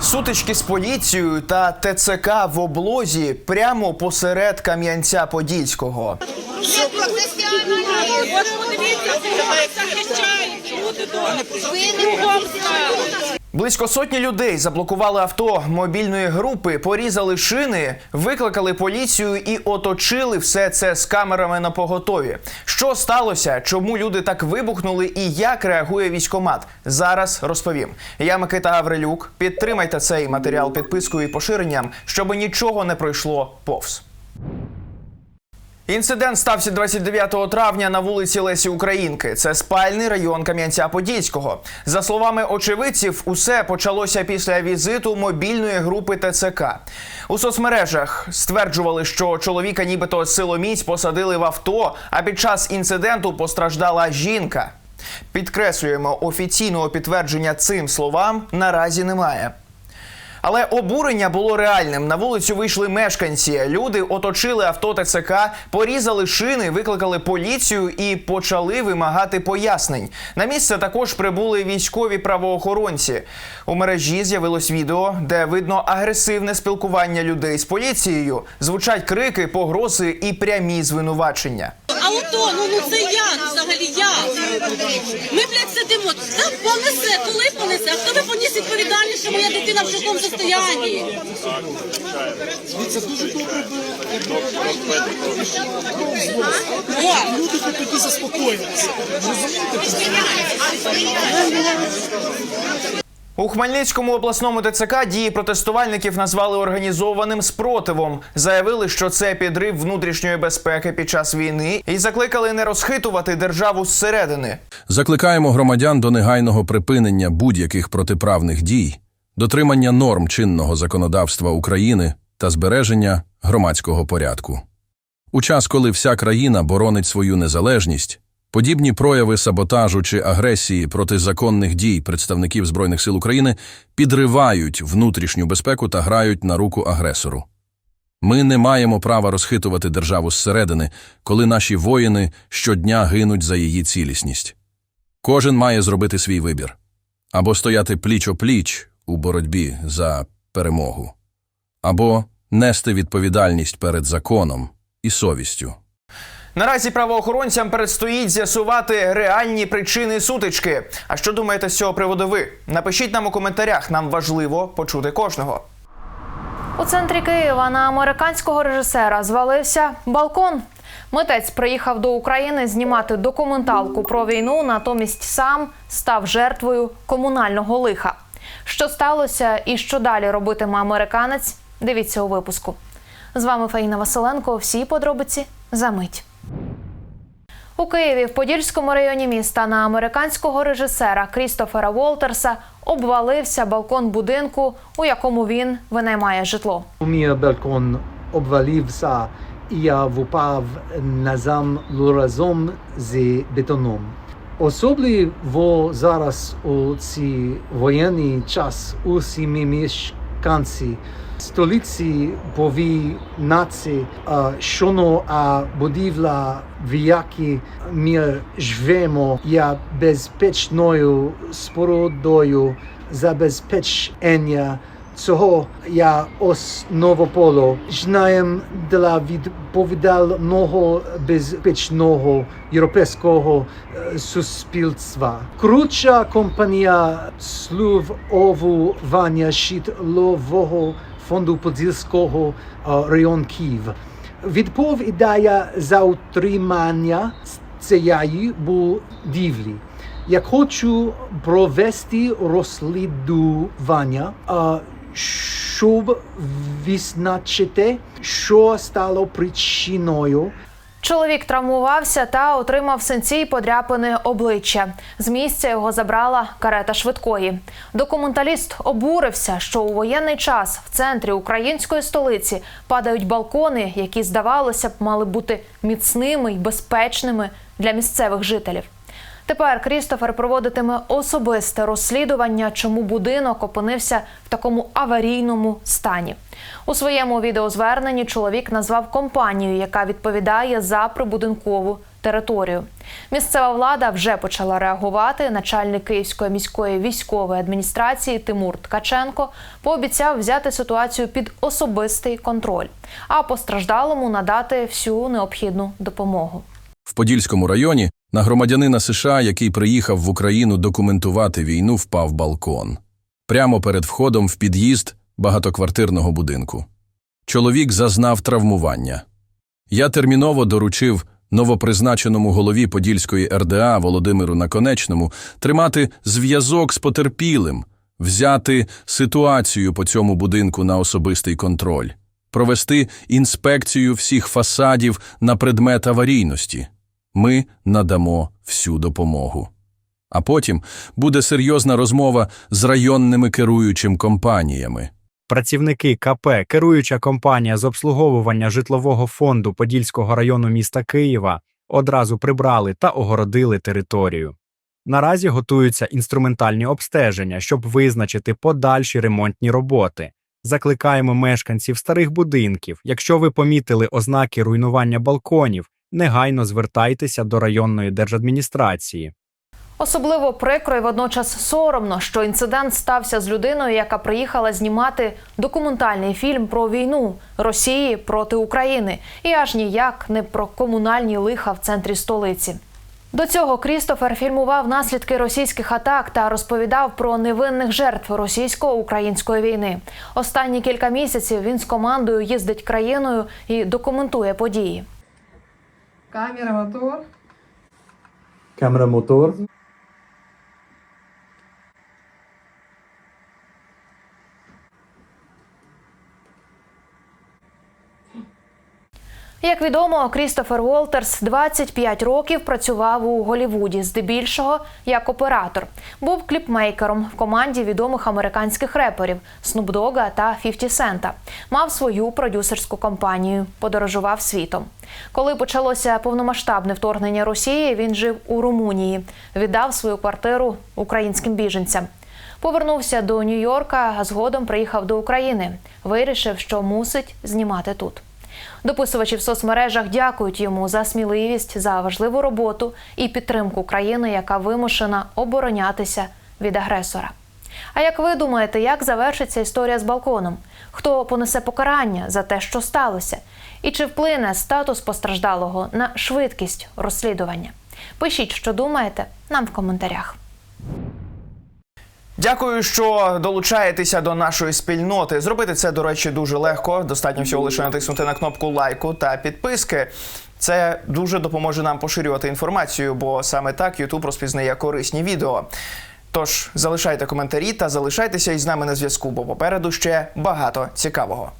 Сутички з поліцією та ТЦК в облозі прямо посеред Кам'янця Подільського. Ви не повстали. Близько сотні людей заблокували авто мобільної групи, порізали шини, викликали поліцію і оточили все це з камерами на поготові. Що сталося? Чому люди так вибухнули і як реагує військомат? Зараз розповім. Я Микита Гаврилюк. Підтримайте цей матеріал підпискою і поширенням, щоб нічого не пройшло повз. Інцидент стався 29 травня на вулиці Лесі Українки. Це спальний район Кам'янця-Подільського. За словами очевидців, усе почалося після візиту мобільної групи ТЦК. У соцмережах стверджували, що чоловіка нібито силоміць посадили в авто, а під час інциденту постраждала жінка. Підкреслюємо, офіційного підтвердження цим словам наразі немає. Але обурення було реальним. На вулицю вийшли мешканці. Люди оточили авто ТЦК, порізали шини, викликали поліцію і почали вимагати пояснень. На місце також прибули військові правоохоронці. У мережі з'явилось відео, де видно агресивне спілкування людей з поліцією. Звучать крики, погрози і прямі звинувачення. А ото, ну, ну це як взагалі як? Ми, блядь, сидимо. Та понесе, коли понесе? А хто ви поніс відповідальність, що моя дитина в такому состоянні? О, люди хоч тоді заспокоїлися. У Хмельницькому обласному ТЦК дії протестувальників назвали організованим спротивом. Заявили, що це підрив внутрішньої безпеки під час війни, і закликали не розхитувати державу зсередини. Закликаємо громадян до негайного припинення будь-яких протиправних дій, дотримання норм чинного законодавства України та збереження громадського порядку. У час, коли вся країна боронить свою незалежність, подібні прояви саботажу чи агресії проти законних дій представників Збройних сил України підривають внутрішню безпеку та грають на руку агресору. Ми не маємо права розхитувати державу зсередини, коли наші воїни щодня гинуть за її цілісність. Кожен має зробити свій вибір або стояти пліч-о-пліч у боротьбі за перемогу, або нести відповідальність перед законом і совістю. Наразі правоохоронцям предстоїть з'ясувати реальні причини сутички. А що думаєте з цього приводу ви? Напишіть нам у коментарях. Нам важливо почути кожного. У центрі Києва на американського режисера звалився балкон. Митець приїхав до України знімати документалку про війну, натомість сам став жертвою комунального лиха. Що сталося і що далі робитиме американець? Дивіться у випуску. З вами Фаїна Василенко. Всі подробиці за мить. У Києві в Подільському районі міста на американського режисера Крістофера Волтерса обвалився балкон будинку, у якому він винаймає житло. Мій балкон обвалився, і я впав на землю разом з бетоном. Особливо зараз у цей воєнний час усі ми столиці повинні що а будівля, в якій ми живемо, є безпечною спорудою забезпечення цього я основополо. Знаєм для відповідального безпечного європейського е, суспільства. Круча компанія слуговування житлового фонду Подільського е, район Київ. Відповідає за утримання цієї будівлі. Я хочу провести розслідування, щоб визначити, що стало причиною Чоловік травмувався та отримав синці й подряпини обличчя. З місця його забрала карета швидкої. Документаліст обурився, що у воєнний час в центрі української столиці падають балкони, які, здавалося б, мали бути міцними й безпечними для місцевих жителів. Тепер Крістофер проводитиме особисте розслідування, чому будинок опинився в такому аварійному стані. У своєму відеозверненні чоловік назвав компанію, яка відповідає за прибудинкову територію. Місцева влада вже почала реагувати. Начальник Київської міської військової адміністрації Тимур Ткаченко пообіцяв взяти ситуацію під особистий контроль, а постраждалому надати всю необхідну допомогу. В Подільському районі на громадянина США, який приїхав в Україну документувати війну, впав балкон. Прямо перед входом в під'їзд багатоквартирного будинку. Чоловік зазнав травмування. Я терміново доручив новопризначеному голові Подільської РДА Володимиру Наконечному тримати зв'язок з потерпілим, взяти ситуацію по цьому будинку на особистий контроль, провести інспекцію всіх фасадів на предмет аварійності. Ми надамо всю допомогу. А потім буде серйозна розмова з районними керуючим компаніями. Працівники КП, керуюча компанія з обслуговування житлового фонду Подільського району міста Києва, одразу прибрали та огородили територію. Наразі готуються інструментальні обстеження, щоб визначити подальші ремонтні роботи. Закликаємо мешканців старих будинків, якщо ви помітили ознаки руйнування балконів, негайно звертайтеся до районної держадміністрації. Особливо прикро і водночас соромно, що інцидент стався з людиною, яка приїхала знімати документальний фільм про війну Росії проти України, і аж ніяк не про комунальні лиха в центрі столиці. До цього Крістофер фільмував наслідки російських атак та розповідав про невинних жертв російсько-української війни. Останні кілька місяців він з командою їздить країною і документує події. Câmera motor. Câmera motor. Як відомо, Крістофер Уолтерс 25 років працював у Голівуді, здебільшого як оператор. Був кліпмейкером в команді відомих американських реперів Снуп Дога та 50 Сента. Мав свою продюсерську компанію, подорожував світом. Коли почалося повномасштабне вторгнення Росії, він жив у Румунії, віддав свою квартиру українським біженцям. Повернувся до Нью-Йорка, а згодом приїхав до України. Вирішив, що мусить знімати тут. Дописувачі в соцмережах дякують йому за сміливість, за важливу роботу і підтримку країни, яка вимушена оборонятися від агресора. А як ви думаєте, як завершиться історія з балконом? Хто понесе покарання за те, що сталося? І чи вплине статус постраждалого на швидкість розслідування? Пишіть, що думаєте, нам в коментарях. Дякую, що долучаєтеся до нашої спільноти. Зробити це, до речі, дуже легко. Достатньо всього лише натиснути на кнопку лайку та підписки. Це дуже допоможе нам поширювати інформацію, бо саме так YouTube розпізнає корисні відео. Тож залишайте коментарі та залишайтеся із нами на зв'язку, бо попереду ще багато цікавого.